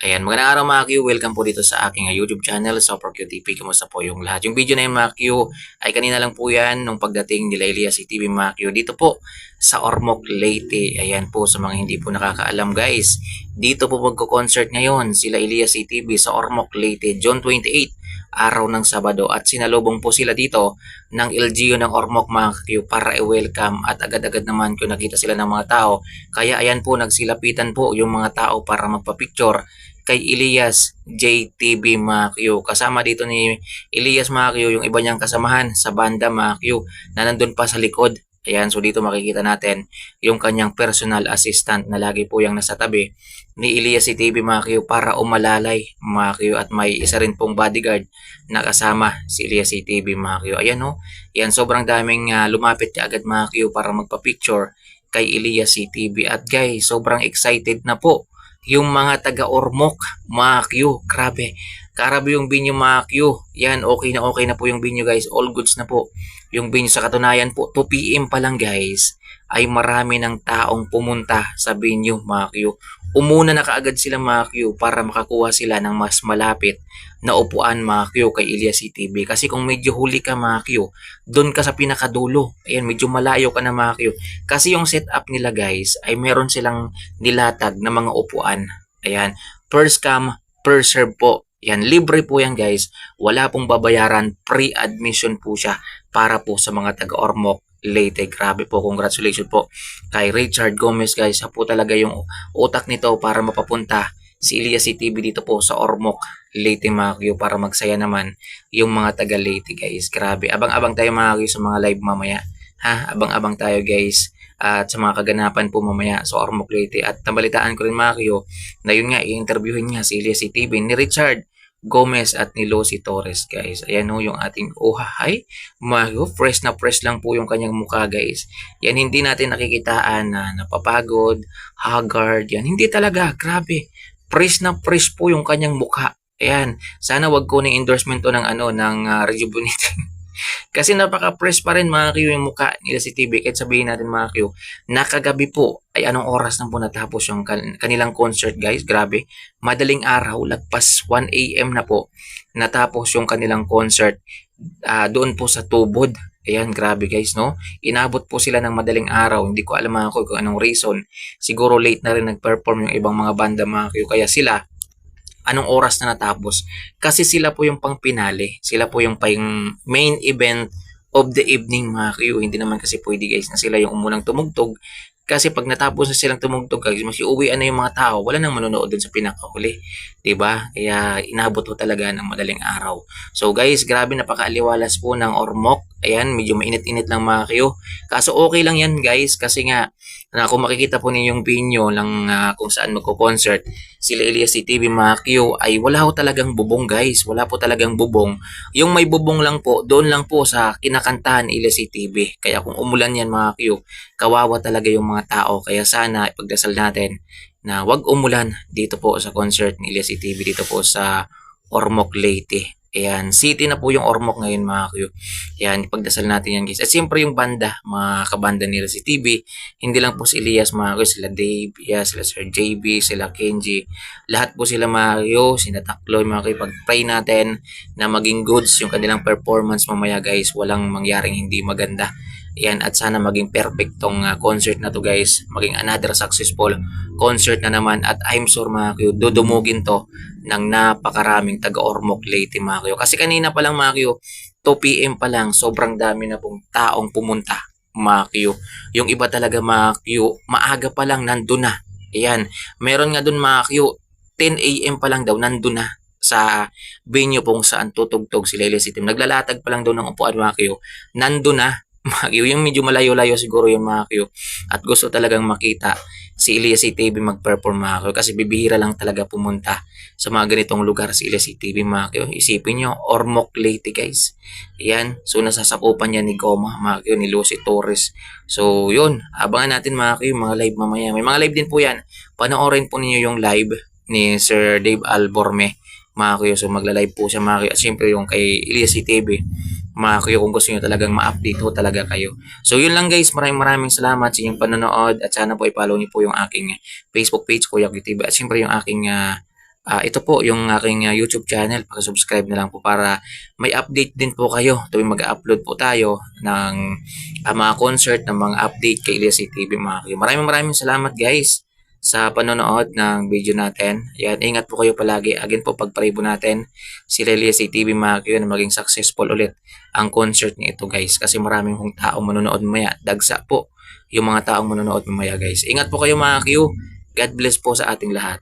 Ayan, magandang araw mga Q. Welcome po dito sa aking uh, YouTube channel, Super Q TV. Kumusta po yung lahat? Yung video na yun mga Q ay kanina lang po yan nung pagdating nila Elias TV mga Q. Dito po sa Ormoc, Leyte. Ayan po sa mga hindi po nakakaalam guys. Dito po magko-concert ngayon sila Elias TV sa Ormoc, Leyte, June 28 araw ng Sabado at sinalubong po sila dito ng LGU ng Ormoc mga Q para i-welcome at agad-agad naman ko nakita sila ng mga tao kaya ayan po nagsilapitan po yung mga tao para magpa-picture kay Elias JTB Macchio. Kasama dito ni Elias Macchio yung iba niyang kasamahan sa banda Macchio na nandun pa sa likod. Ayan, so dito makikita natin yung kanyang personal assistant na lagi po yung nasa tabi ni Elias CTB Macchio para umalalay Macchio at may isa rin pong bodyguard na kasama si Elias CTB Macchio. Ayan o, yan sobrang daming uh, lumapit ka agad Macchio para magpa-picture kay Elias CTB. At guys, sobrang excited na po yung mga taga Q, grabe. Karabi yung binyo Q. Yan, okay na okay na po yung binyo guys. All goods na po. Yung binyo sa katunayan po, 2 p.m. pa lang guys, ay marami ng taong pumunta sa binyo Q. Umuna na kaagad sila Q para makakuha sila ng mas malapit na upuan Q kay Elias CTV. Kasi kung medyo huli ka Q, doon ka sa pinakadulo. Ayan, medyo malayo ka na Q. Kasi yung setup nila guys ay meron silang nilatag na mga upuan. Ayan, per scam, per serve po. Yan, libre po yan guys. Wala pong babayaran, pre-admission po siya para po sa mga taga-Ormoc Leyte. Grabe po, congratulations po kay Richard Gomez guys. Siya po talaga yung utak nito para mapapunta si Elias CTV dito po sa Ormoc Leyte Macchio para magsaya naman yung mga taga Leyte guys. Grabe, abang-abang tayo mga sa mga live mamaya. Ha, abang-abang tayo guys at sa mga kaganapan po mamaya sa Ormoc Leyte. At nabalitaan ko rin mga kayo na yun nga, i-interviewin niya si Elias CTV ni Richard Gomez at ni Lucy Torres guys. Ayan ho yung ating uhahay. Mayo, fresh na fresh lang po yung kanyang mukha guys. Yan hindi natin nakikitaan na napapagod, haggard. Yan hindi talaga, grabe. Fresh na fresh po yung kanyang mukha. Ayan, sana wag ko ng endorsement to ng ano ng uh, rejuvenating. Kasi napaka-fresh pa rin mga Q yung mukha nila si TV. Kahit sabihin natin mga Q, nakagabi po ay anong oras na po natapos yung kan- kanilang concert guys. Grabe. Madaling araw, lagpas 1 a.m. na po natapos yung kanilang concert uh, doon po sa Tubod. Ayan, grabe guys, no? Inabot po sila ng madaling araw. Hindi ko alam mga Q kung anong reason. Siguro late na rin nag-perform yung ibang mga banda mga Q. Kaya sila, anong oras na natapos. Kasi sila po yung pang pinali. Sila po yung pang main event of the evening mga Q. Hindi naman kasi pwede guys na sila yung umunang tumugtog. Kasi pag natapos na silang tumugtog guys, uwi na yung mga tao, wala nang manonood dun sa pinakahuli. ba? Kaya inabot po talaga ng madaling araw. So guys, grabe napakaaliwalas po ng Ormoc. Ayan, medyo mainit-init lang mga Q. Kaso okay lang yan guys kasi nga na kung makikita po ninyo yung video lang uh, kung saan magko-concert sila Elias TV mga Q ay wala po talagang bubong guys. Wala po talagang bubong. Yung may bubong lang po doon lang po sa kinakantahan Elias TV kaya kung umulan yan mga Q kawawa talaga yung mga tao. Kaya sana ipagdasal natin na wag umulan dito po sa concert ni Elias TV dito po sa Ormoc Leyte Ayan, city na po yung Ormoc ngayon mga Q. Ayan, ipagdasal natin yan guys. At siyempre yung banda, mga kabanda nila si TV. Hindi lang po si Elias mga Q, sila Dave, yeah, sila Sir JB, sila Kenji. Lahat po sila mga sina Takloy mga Q. Pag-pray natin na maging goods yung kanilang performance mamaya guys. Walang mangyaring hindi maganda. Ayan, at sana maging perfect tong uh, concert na to guys. Maging another successful concert na naman. At I'm sure mga Q, dudumugin to ng napakaraming taga-Ormoc Leyte mga Q. Kasi kanina pa lang mga Q, 2 p.m. pa lang, sobrang dami na pong taong pumunta mga Q. Yung iba talaga mga Q, maaga pa lang nandun na. Ayan, meron nga dun mga Q, 10 a.m. pa lang daw nandun na sa venue pong saan tutugtog si Lele City. Naglalatag pa lang daw ng upuan mga Q. Nandun na Q. Yung medyo malayo-layo siguro yung mga Q. At gusto talagang makita si Elias TV mag-perform mga Q. Kasi bibihira lang talaga pumunta sa mga ganitong lugar si Elias TV mga Q. Isipin nyo, Ormoc Leyte guys. Ayan. So nasasakupan yan ni Goma mga Q, ni Lucy Torres. So yun, abangan natin mga Q, mga live mamaya. May mga live din po yan. Panoorin po ninyo yung live ni Sir Dave Alborme mga Q. So magla-live po siya mga Q. At syempre yung kay Elias TV mga kuya kung gusto nyo talagang ma-update ho talaga kayo. So yun lang guys, maraming maraming salamat sa inyong panonood at sana po i-follow niyo po yung aking Facebook page Kuya TV at siyempre yung aking uh, Ah, ito po yung aking ah, YouTube channel. Paki-subscribe na lang po para may update din po kayo tuwing mag-upload po tayo ng ah, mga concert, ng mga update kay Elias TV mga kayo. Maraming maraming salamat guys sa panonood ng video natin. Yan, ingat po kayo palagi. Again po, pagparibo natin si Elias TV mga kayo na maging successful ulit ang concert niya ito guys. Kasi maraming hong taong manonood mamaya. Dagsa po yung mga taong manonood mamaya guys. Ingat po kayo mga kayo. God bless po sa ating lahat.